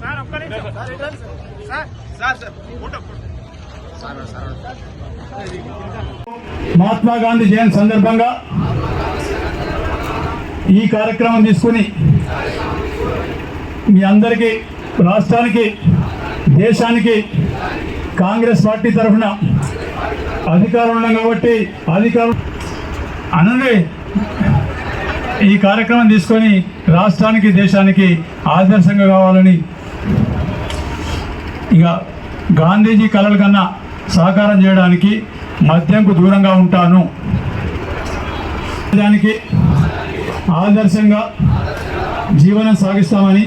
Sir ఒక్క నిమిషం. Sir sir sir. Mahatma Gandhi జయంతి సందర్భంగా ఈ కార్యక్రమం తీసుకుని మీ అందరికీ రాష్ట్రానికి దేశానికి కాంగ్రెస్ పార్టీ తరఫున అధికారం ఉన్నాం కాబట్టి అధికారం అననే ఈ కార్యక్రమం తీసుకొని రాష్ట్రానికి దేశానికి ఆదర్శంగా కావాలని ఇక గాంధీజీ కలల కన్నా సహకారం చేయడానికి మద్యంకు దూరంగా ఉంటాను. దానికి ఆదర్శంగా జీవనం సాగిస్తామని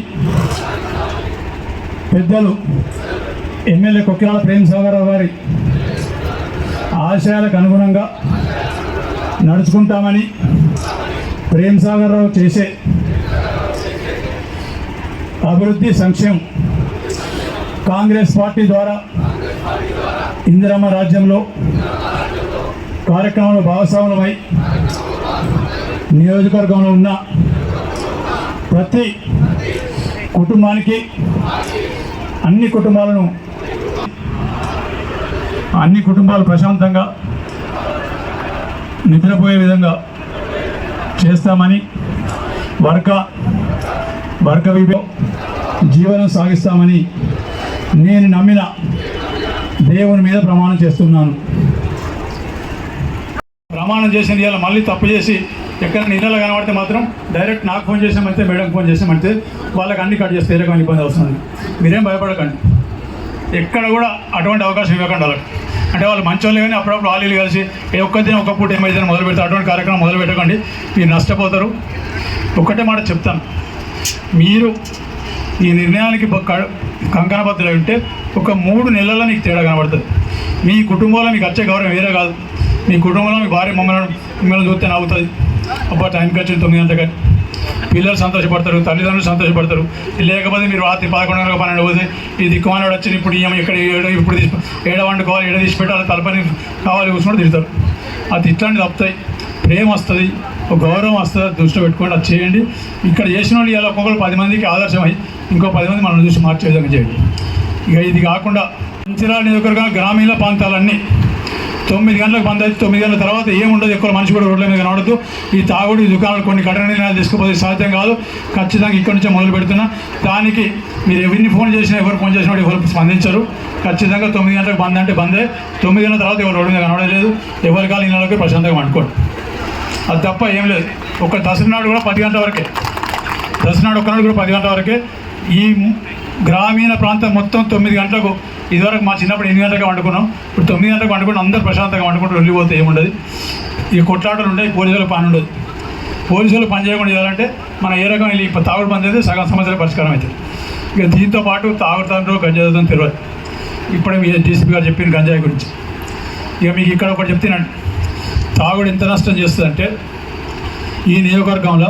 పెద్దలు ఎమ్మెల్యే కొక్కిరాల ప్రేమ్ సాగర్ గారి ఆశయాలకు అనుగుణంగా నడుచుకుంటామని ప్రేమ్ సాగర్ రావు చేసే అభివృద్ధి సంక్షేమం కాంగ్రెస్ పార్టీ ద్వారా ఇందిరమ్మ రాజ్యంలో కార్యక్రమంలో భాగస్వాములమై నియోజకవర్గంలో ఉన్న ప్రతి కుటుంబానికి అన్ని కుటుంబాలను అన్ని కుటుంబాలు ప్రశాంతంగా నిద్రపోయే విధంగా చేస్తామని వర్గ వర్గ విభ జీవనం సాగిస్తామని నేను నమ్మిన దేవుని మీద ప్రమాణం చేస్తున్నాను. ప్రమాణం చేసిన ఇలా మళ్ళీ తప్పు చేసి ఎక్కడ నిన్నలు కనబడితే మాత్రం డైరెక్ట్ నాకు ఫోన్ చేసామంటే మేడంకి ఫోన్ చేసామంటే వాళ్ళకి అన్ని కట్ చేస్తే ఏ రకమైన ఇబ్బంది వస్తుంది మీరేం భయపడకండి. ఎక్కడ కూడా అటువంటి అవకాశం ఇవ్వకండి వాళ్ళకి. అంటే వాళ్ళు మంచోళ్ళు కానీ అప్పుడప్పుడు ఆలీలు కలిసి ఏ ఒక్కదిన ఒక పూట ఏమైతే మొదలు పెడితే అటువంటి కార్యక్రమం మొదలు పెట్టకండి. మీరు నష్టపోతారు. ఒక్కటే మాట చెప్తాను. మీరు ఈ నిర్ణయానికి కంకణబద్ధులై ఉంటే ఒక మూడు నెలల్లో నీకు తేడా కనబడుతుంది. మీ కుటుంబంలో మీకు వచ్చే గౌరవం వేరే కాదు. మీ కుటుంబంలో మీ భార్య మమ్మల్ని మిమ్మల్ని చూస్తే నవ్వుతుంది. అబ్బా టైంకి వచ్చింది తొమ్మిది గంటలకి పిల్లలు సంతోషపడతారు తల్లిదండ్రులు సంతోషపడతారు. లేకపోతే మీరు రాత్రి పదకొండు గంటలకు పన్నెండు పోతే ఈ దిక్కుమానాడు వచ్చి ఇప్పుడు ఈమె ఇక్కడ ఏడ ఇప్పుడు తీసి ఏడ వండుకోవాలి ఏడ తీసి పెట్టాలి తలపని కావాలి కూర్చుని తిడతారు. అది ఇట్లాంటివి తప్పుతాయి. ఫేమ్ వస్తుంది ఒక గౌరవం వస్తుంది దృష్టిలో పెట్టుకోండి అది చేయండి. ఇక్కడ చేసిన వాళ్ళు ఇలా ఒక్కొక్కరు పది మందికి ఆదర్శమై ఇంకో పది మంది మనం చూసి మార్చే విధంగా చేయండి. ఇక ఇది కాకుండా మంచిర్యాల నియోజకవర్గం గ్రామీణ ప్రాంతాలన్నీ తొమ్మిది గంటలకు బంద్ అయితే తొమ్మిది గంటల తర్వాత ఏముండదు ఎక్కువ మనిషి కూడా రోడ్ల మీద కనబడదు ఈ తాగుడు ఈ దుకాణాలు కొన్ని కఠిన నిర్ణయాలు తీసుకుపోతే సాధ్యం కాదు. ఖచ్చితంగా ఇక్కడి నుంచే మొదలు పెడుతున్నా. దానికి మీరు ఎవరిని ఫోన్ చేసినా ఎవరు ఫోన్ చేసినా ఎవరు స్పందించరు. ఖచ్చితంగా తొమ్మిది గంటలకు బంద్ అంటే బందే. తొమ్మిది గంటల తర్వాత ఎవరు రోడ్డు మీద కనబడలేదు ఎవరి కాలు ఇళ్ళకి ప్రశాంతంగా వండుకోండి అది తప్ప ఏం లేదు. ఒక దసరా నాడు కూడా పది గంటల వరకే. దసరా నాడు ఒక్కనాడు కూడా పది గంటల వరకే. ఈ గ్రామీణ ప్రాంతం మొత్తం తొమ్మిది గంటలకు ఇదివరకు మా చిన్నప్పుడు ఎనిమిది గంటలకు వండుకున్నాం. ఇప్పుడు తొమ్మిది గంటలకు వండుకుంటే అందరూ ప్రశాంతంగా వండుకుంటూ వెళ్ళిపోతే ఏముండదు. ఈ కొట్లాటలు ఉంటాయి పోలీసులకు పని ఉండదు. పోలీసులు పని చేయకుండా చేయాలంటే మన ఏ రకం ఈ తాగుడు బంద్ అయితే సగం సమస్యల పరిష్కారం అవుతుంది. ఇక దీంతో పాటు తాగుతాండ్రో గంజాయి తెలియదు ఇప్పుడే మీ డీసీపీ గారు చెప్పిన గంజాయి గురించి. ఇక మీకు ఇక్కడ ఒకటి చెప్తున్నాను. తాగుడు ఎంత నష్టం చేస్తుందంటే ఈ నియోజకవర్గంలో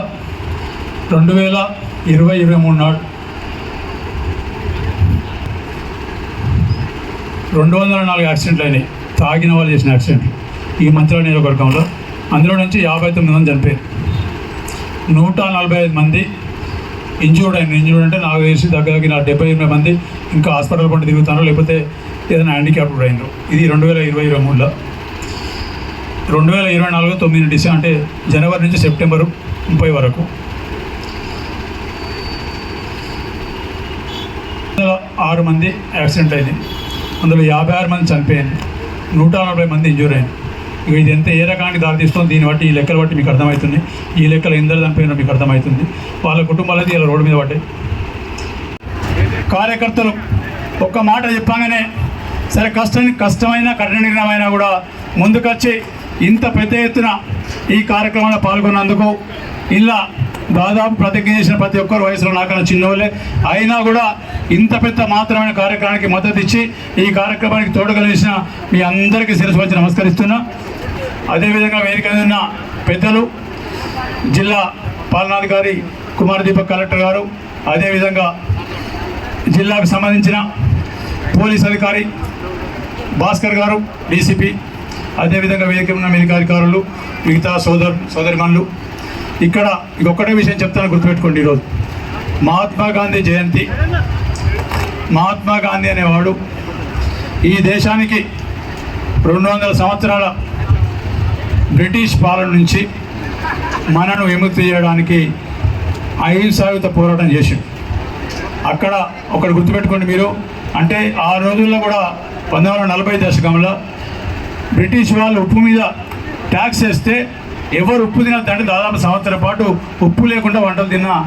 రెండు వేల ఇరవై ఇరవై మూడు నాడు రెండు వందల నాలుగు యాక్సిడెంట్లు అయినాయి. తాగిన వాళ్ళు చేసిన యాక్సిడెంట్లు ఈ మంత్రాల నియోజకవర్గంలో. అందులో నుంచి యాభై తొమ్మిది మంది చనిపోయారు. నూట నలభై ఐదు మంది ఇంజూర్డ్ అయిన ఇంజూర్డ్ అంటే నాకు తెలిసి దగ్గర దగ్గర డెబ్బై ఎనిమిది మంది ఇంకా హాస్పిటల్ పంట తిరుగుతారో లేకపోతే ఏదైనా హ్యాండిక్యాప్డ్ అయినారు. ఇది రెండు వేల ఇరవై ఇరవై మూడులో. రెండు వేల ఇరవై నాలుగు తొమ్మిది డిసెంబర్ అంటే జనవరి నుంచి సెప్టెంబరు ముప్పై వరకు. ఆరు మంది యాక్సిడెంట్ అయింది. అందులో యాభై ఆరు మంది చనిపోయింది. నూట నలభై మంది ఇంజూర్ అయింది ఇక ఇది ఎంత ఏ రకానికి దారితీస్తుందో దీన్ని బట్టి ఈ లెక్కలు బట్టి మీకు అర్థమవుతుంది. ఈ లెక్కలు ఎందరు చనిపోయినా మీకు అర్థమవుతుంది. వాళ్ళ కుటుంబాలు అయితే ఇలా రోడ్డు మీద పడ్డాయి. కార్యకర్తలు ఒక్క మాట చెప్పగానే సరే కష్టం కష్టమైన కఠిన కూడా ముందుకొచ్చి ఇంత పెద్ద ఎత్తున ఈ కార్యక్రమంలో పాల్గొన్నందుకు ఇలా దాదాపు ప్రతిజ్ఞ చేసిన ప్రతి ఒక్కరు వయసులో నాకన్నా చిన్నోళ్ళే. అయినా కూడా ఇంత పెద్ద మాత్రమైన కార్యక్రమానికి మద్దతు ఇచ్చి ఈ కార్యక్రమానికి తోడుగలిసిన మీ అందరికీ శిరస్సు వచ్చి నమస్కరిస్తున్నా. అదేవిధంగా వేదిక ఉన్న పెద్దలు జిల్లా పాలనాధికారి కుమార్ దీపక్ కలెక్టర్ గారు అదేవిధంగా జిల్లాకు సంబంధించిన పోలీస్ అధికారి భాస్కర్ గారు డీసీపీ అదేవిధంగా వేదిక ఉన్న మిగతా అధికారులు మిగతా సోదరు సోదరిమణులు. ఇక్కడ ఇంకొకటే విషయం చెప్తాను గుర్తుపెట్టుకోండి ఈరోజు. మహాత్మా గాంధీ జయంతి. మహాత్మా గాంధీ అనేవాడు ఈ దేశానికి రెండు వందల సంవత్సరాల బ్రిటిష్ పాలన నుంచి మనను విముక్తి చేయడానికి అహింసాయుత పోరాటం చేసిండు. అక్కడ ఒకటి గుర్తుపెట్టుకోండి మీరు. అంటే ఆ రోజుల్లో కూడా పంతొమ్మిది వందల నలభై దశకంలో బ్రిటిష్ వాళ్ళు ఉప్పు మీద ట్యాక్స్ వేస్తే ఎవరు ఉప్పు తినద్దంటే దాదాపు సంవత్సరం పాటు ఉప్పు లేకుండా వంటలు తిన్న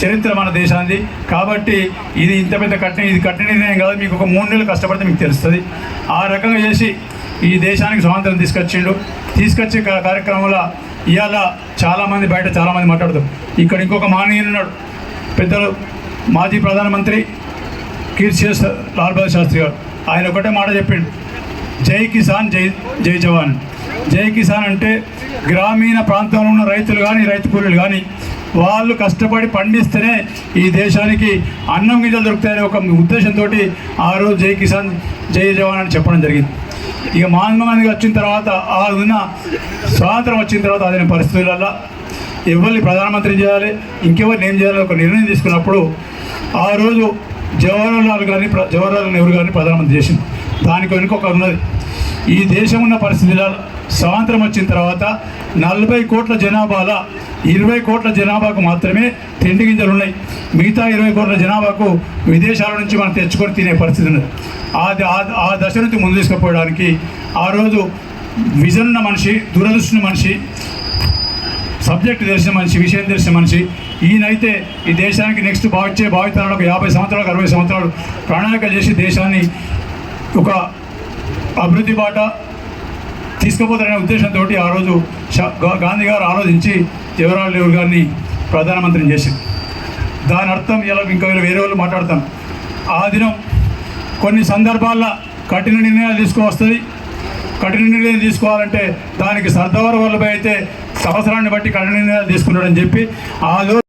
చరిత్ర మన దేశానికి కాబట్టి ఇది ఇంత పెద్ద కఠిన ఇది కఠిన నిర్ణయం కాదు. మీకు ఒక మూడు నెలలు కష్టపడితే మీకు తెలుస్తుంది. ఆ రకంగా చేసి ఈ దేశానికి స్వాతంత్రం తీసుకొచ్చిండు. తీసుకొచ్చే కార్యక్రమంలో ఇవాళ చాలామంది బయట చాలామంది మాట్లాడుతారు. ఇక్కడ ఇంకొక మానవీయుడు ఉన్నాడు. పెద్దలు మాజీ ప్రధానమంత్రి కీర్తిశేష్ లాల్ బహదూర్ శాస్త్రి గారు. ఆయన ఒకటే మాట చెప్పిండు. జై కిసాన్ జై జై జవాన్. జై కిసాన్ అంటే గ్రామీణ ప్రాంతంలో ఉన్న రైతులు కానీ రైతు కూలీలు కానీ వాళ్ళు కష్టపడి పండిస్తేనే ఈ దేశానికి అన్నం గింజలు దొరుకుతాయనే ఒక ఉద్దేశంతో ఆ రోజు జై కిసాన్ జై జవాన్ అని చెప్పడం జరిగింది. ఇక మహాత్మా గాంధీ వచ్చిన తర్వాత ఆ ఉన్న స్వాతంత్రం వచ్చిన తర్వాత అదే పరిస్థితులలో ఎవరిని ప్రధానమంత్రి చేయాలి ఇంకెవరిని ఏం చేయాలి ఒక నిర్ణయం తీసుకున్నప్పుడు ఆ రోజు జవహర్లాల్ గారిని జవహర్లాల్ నెహ్రూ గారిని ప్రధానమంత్రి చేసింది. దానికి వెనుక ఒక ఉన్నది. ఈ దేశం ఉన్న పరిస్థితులలో స్వాతంత్రం వచ్చిన తర్వాత నలభై కోట్ల జనాభాల ఇరవై కోట్ల జనాభాకు మాత్రమే తిండి గింజలు ఉన్నాయి. మిగతా ఇరవై కోట్ల జనాభాకు విదేశాల నుంచి మనం తెచ్చుకొని తినే పరిస్థితి ఉన్నది. ఆ ఆ- దశ నుంచి ముందు తీసుకుపోవడానికి ఆ రోజు విజన్ ఉన్న మనిషి దురదృష్టి మనిషి సబ్జెక్ట్ తెలిసిన మనిషి విషయం తెలిసిన మనిషి ఈయనైతే ఈ దేశానికి నెక్స్ట్ బాగుచ్చే భావితరాలకు యాభై సంవత్సరాలకు అరవై సంవత్సరాలు ప్రణాళిక చేసి దేశాన్ని ఒక అభివృద్ధి బాట తీసుకుపోతారనే ఉద్దేశంతో ఆ రోజు షా- గాంధీ గారు ఆలోచించి జవహర్లాల్ నెహ్రూ గారిని ప్రధానమంత్రిని చేసింది దాని అర్థం ఇలా ఇంకా వేరే వాళ్ళు మాట్లాడతాం ఆ దినం కొన్ని సందర్భాల్లో కఠిన నిర్ణయాలు తీసుకువస్తుంది. కఠిన నిర్ణయం తీసుకోవాలంటే దానికి సర్దార్ వల్లభాయ్ అయితే సంవత్సరాన్ని బట్టి కఠిన నిర్ణయాలు తీసుకున్నాడని చెప్పి ఆ